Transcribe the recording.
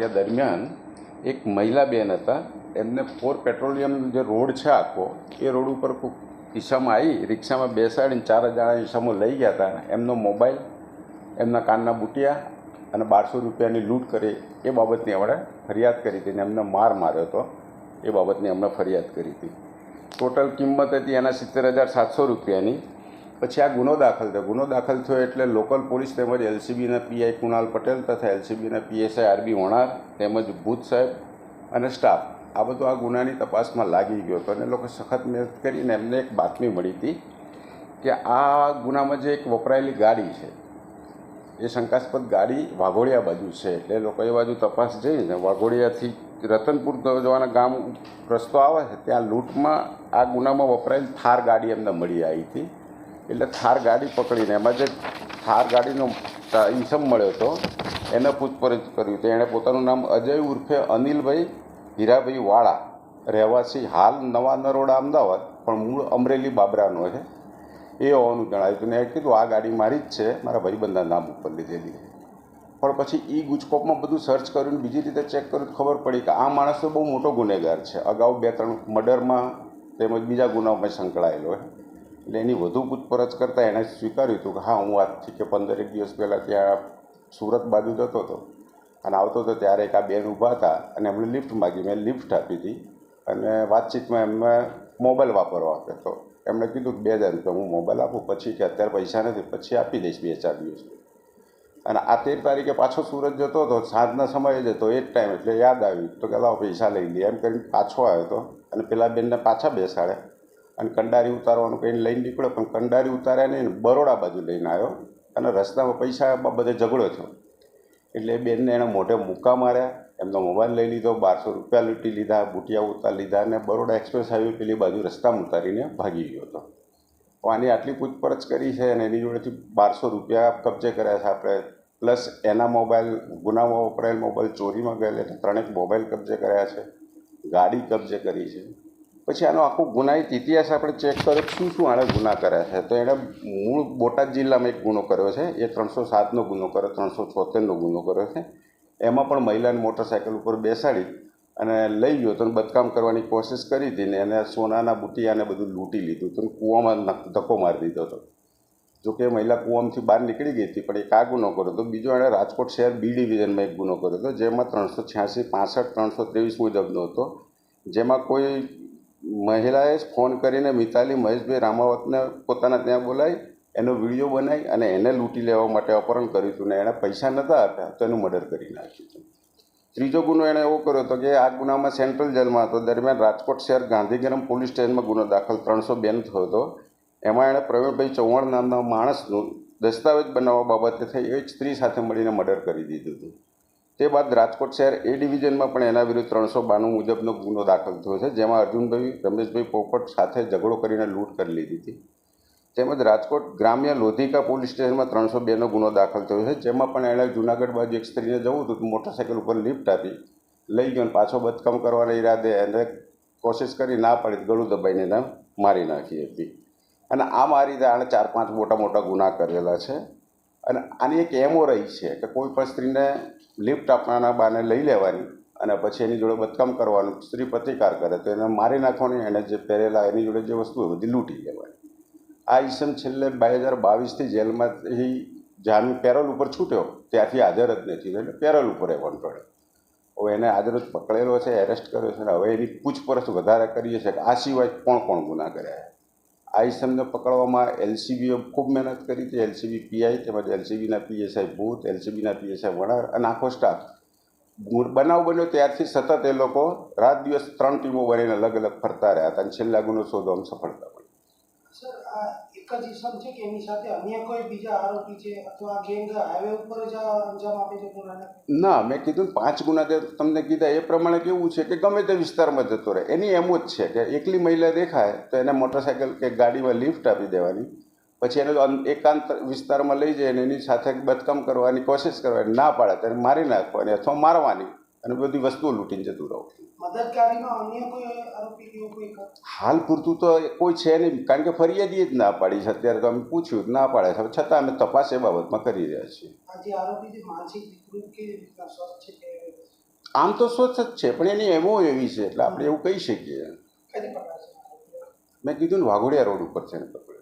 વાગ્યા દરમિયાન એક મહિલા બેન હતા. એમને ફોર પેટ્રોલિયમ જે રોડ છે આખો, એ રોડ ઉપર કોઈક ઈસામાં આવી રિક્ષામાં બેસાડીને ચાર જણા ઈસામાં લઈ ગયા હતા એમનો મોબાઈલ, એમના કાનના બુટિયા અને બારસો રૂપિયાની લૂંટ કરી એ બાબતની એમણે ફરિયાદ કરી હતી ને એમને માર માર્યો હતો. એ બાબતની એમણે ફરિયાદ કરી હતી. ટોટલ કિંમત હતી એના સિત્તેર હજાર સાતસો રૂપિયાની. પછી આ ગુનો દાખલ થયો. ગુનો દાખલ થયો એટલે લોકલ પોલીસ તેમજ એલસીબીના પીઆઈ કુણાલ પટેલ તથા એલસીબીના પીએસઆઈ આરબી વણાર તેમજ ભૂત સાહેબ અને સ્ટાફ આ બધું આ ગુનાની તપાસમાં લાગી ગયો હતો. અને લોકો સખત મહેનત કરીને એમને એક બાતમી મળી હતી કે આ ગુનામાં જે એક વપરાયેલી ગાડી છે, એ શંકાસ્પદ ગાડી વાઘોડિયા બાજુ છે. એટલે લોકો એ બાજુ તપાસ જઈને વાઘોડિયાથી રતનપુર જવાના ગામ રસ્તો આવે છે, ત્યાં લૂંટમાં આ ગુનામાં વપરાયેલ થાર ગાડી એમને મળી આવી હતી. એટલે થાર ગાડી પકડીને, એમાં જે થાર ગાડીનો ઇન્સમ મળ્યો હતો, એને પૂછપરછ કર્યું તો એણે પોતાનું નામ અજય ઉર્ફે અનિલભાઈ હીરાભાઈ વાળા, રહેવાસી હાલ નવા નરોડા અમદાવાદ, પણ મૂળ અમરેલી બાબરાનો છે. એ હોવાનું જણાવ્યું હતું. ને એ કીધું, આ ગાડી મારી જ છે, મારા ભાઈબંધના નામ ઉપર લીધેલી પણ પછી એ ગુજકોપમાં બધું સર્ચ કર્યું બીજી રીતે ચેક કર્યું ખબર પડી કે આ માણસ તો બહુ મોટો ગુનેગાર છે. અગાઉ બે ત્રણ મર્ડરમાં તેમજ બીજા ગુનાઓમાં સંકળાયેલો હોય એટલે એની વધુ પૂછપરછ કરતાં એણે સ્વીકાર્યું હતું કે, હા, હું આજથી કે પંદરેક દિવસ પહેલાં ત્યાં સુરત બાજુ જતો હતો અને આવતો હતો ત્યારે એક આ બેન ઊભા હતા અને એમણે લિફ્ટ માગી. મેં લિફ્ટ આપી હતી અને વાતચીતમાં એમને મોબાઈલ વાપરવા આપ્યો હતો. એમણે કીધું કે, બે હજાર રૂપિયા હું મોબાઈલ આપું, પછી કે અત્યારે પૈસા નથી, પછી આપી દઈશ બે ચાર દિવસ. અને આ તેર તારીખે પાછો સુરત જતો હતો, સાંજના સમયે જતો એ જ ટાઈમ એટલે યાદ આવ્યું. તો કે, લાવો પૈસા લઈ લઈએ. એમ કરીને પાછો આવ્યો હતો અને પેલા બેનને પાછા બેસાડ્યા. અને કંડારી ઉતારવાનું કહીને લઈને નીકળ્યો, પણ કંડારી ઉતાર્યા નહીં બરોડા બાજુ લઈને આવ્યો અને રસ્તામાં પૈસા બધે ઝઘડો થયો. એટલે બેનને એણે મોઢે મુક્કા માર્યા, એમનો મોબાઈલ લઈ લીધો, બારસો રૂપિયા લૂંટી લીધા, બુટિયા ઉતાર લીધા અને બરોડા એક્સપ્રેસ હાઈવે પેલી બાજુ રસ્તામાં ઉતારીને ભાગી ગયો હતો. તો આની આટલી પૂછપરછ કરી છે અને એની જોડેથી બારસો રૂપિયા કબજે કર્યા છે આપણે. પ્લસ એના મોબાઈલ ગુનામાં વપરાયેલ મોબાઈલ ચોરીમાં ગયેલા ત્રણેક મોબાઈલ કબજે કર્યા છે, ગાડી કબજે કરી છે. પછી આનો આખો ગુનાહિત ઇતિહાસ આપણે ચેક કર્યો શું શું આણે ગુના કર્યા છે. તો એણે મૂળ બોટાદ જિલ્લામાં એક ગુનો કર્યો છે. એ ત્રણસો સાતનો ગુનો કર્યો, ત્રણસો છોતેરનો ગુનો કર્યો છે. એમાં પણ મહિલાને મોટરસાઇકલ ઉપર બેસાડી અને લઈ ગયો તો બદકામ કરવાની કોશિશ કરી હતી ને એને સોનાના બુટિયાને બધું લૂંટી લીધું તો કૂવામાં ધક્કો મારી દીધો હતો. જોકે મહિલા કૂવામાંથી બહાર નીકળી ગઈ હતી, પણ એક આ ગુનો કર્યો હતો. બીજો એણે રાજકોટ શહેર બી ડિવિઝનમાં એક ગુનો કર્યો હતો, જેમાં ત્રણસો છ્યાસી, પાસઠ, ત્રણસો ત્રેવીસ મુજબનો હતો. જેમાં કોઈ મહિલાએ જ ફોન કરીને મિતાલી મહેશભાઈ રામાવતને પોતાના ત્યાં બોલાવી, એનો વીડિયો બનાવી અને એને લૂંટી લેવા માટે અપહરણ કર્યું હતું ને એણે પૈસા નહોતા આપ્યા, તો એનું મર્ડર કરી નાખ્યું હતું. ત્રીજો ગુનો એણે એવો કર્યો હતો કે આ ગુનામાં સેન્ટ્રલ જેલમાં હતો, દરમિયાન રાજકોટ શહેર ગાંધીગ્રામ પોલીસ સ્ટેશનમાં ગુનો દાખલ ત્રણસો બેન થયો હતો. એમાં એણે પ્રવીણભાઈ ચૌહાણ નામના માણસનું દસ્તાવેજ બનાવવા બાબતે થઈ, એ સ્ત્રી સાથે મળીને મર્ડર કરી દીધું હતું. તે બાદ રાજકોટ શહેર એ ડિવિઝનમાં પણ એના વિરુદ્ધ ત્રણસો બાણું મુજબનો ગુનો દાખલ થયો છે, જેમાં અર્જુનભાઈ, રમેશભાઈ પોપટ સાથે ઝઘડો કરીને લૂંટ કરી લીધી હતી. તેમજ રાજકોટ ગ્રામ્ય લોધિકા પોલીસ સ્ટેશનમાં ત્રણસો બેનો ગુનો દાખલ થયો છે, જેમાં પણ એણે જુનાગઢ બાજુ એક સ્ત્રીને જવું હતું મોટરસાઇકલ ઉપર લિફ્ટ આપી, લઈ ગયો અને પાછો બદકામ કરવાના ઈરાદે એને કોશિશ કરી ના પાડી, ગળું દબાઈને એને મારી નાખી હતી. અને આ રીતે આણે ચાર પાંચ મોટા મોટા ગુના કરેલા છે. અને આની એક એમો રહી છે કે કોઈ પણ સ્ત્રીને લિફ્ટ આપવાના બાને લઈ લેવાની અને પછી એની જોડે બદકામ કરવાનું, સ્ત્રી પ્રતિકાર કરે, તો એને મારી નાખવાની એને જે પહેરેલા એની જોડે જે વસ્તુ હોય બધી લૂંટી લેવાની. આ ઈસમ છેલ્લે બે હજાર બાવીસથી જેલમાંથી જામીન પેરોલ ઉપર છૂટ્યો, ત્યાંથી હાજર જ નથી, એટલે પેરોલ ઉપર રહેવાનું પડે હવે એને આજરોજ પકડેલો છે એરેસ્ટ કર્યો છે અને હવે એની પૂછપરછ વધારે કરીએ છીએ કે આ સિવાય કોણ કોણ ગુના કર્યા આ ઈસમને પકડવામાં એલસીબીએ ખૂબ મહેનત કરી હતી. એલસીબી પીઆઈ તેમજ એલસીબીના પીએસઆઈ ભૂત, એલસીબીના પીએસઆઈ વણાર અને આખો સ્ટાફ બનાવ બન્યો. ત્યારથી સતત એ લોકો રાત દિવસ ત્રણ ટીમો બનીને અલગ અલગ ફરતા રહ્યા હતા અને છેલ્લા ગુનો શોધવામાં સફળતા મળી. જ ઇસમ છે કે એની સાથે અન્ય કોઈ બીજા આરોપી છે અથવા ગેંગ હાઈવે ઉપર જ અંજામ આપે છે ગુનાને? ના, મેં કીધું પાંચ ગુના તમને કીધા એ પ્રમાણે કેવું છે કે ગમે તે વિસ્તારમાં જતો રહે. એની એમ જ છે કે એકલી મહિલા દેખાય તો એને મોટરસાઇકલ કે ગાડીમાં લિફ્ટ આપી દેવાની, પછી એને એકાંત વિસ્તારમાં લઈ જાય અને એની સાથે બદકામ કરવાની કોશિશ કરવાની, ના પાડે તેને મારી નાખવાની અથવા મારવાની. અને બધી વસ્તુઓ લૂંટીને જતું રહો? હાલ પૂરતું તો કોઈ છે નહીં કારણ કે ફરિયાદી જ ના પાડી છે. અત્યારે તો અમે પૂછ્યું ના પાડે છે. છતાં અમે તપાસ એ બાબતમાં કરી રહ્યા છીએ. આમ તો સ્વચ્છ જ છે પણ એની એમો એવી છે એટલે આપણે એવું કહી શકીએ. મેં કીધું ને વાઘોડિયા રોડ ઉપર છે ને પકડ્યો.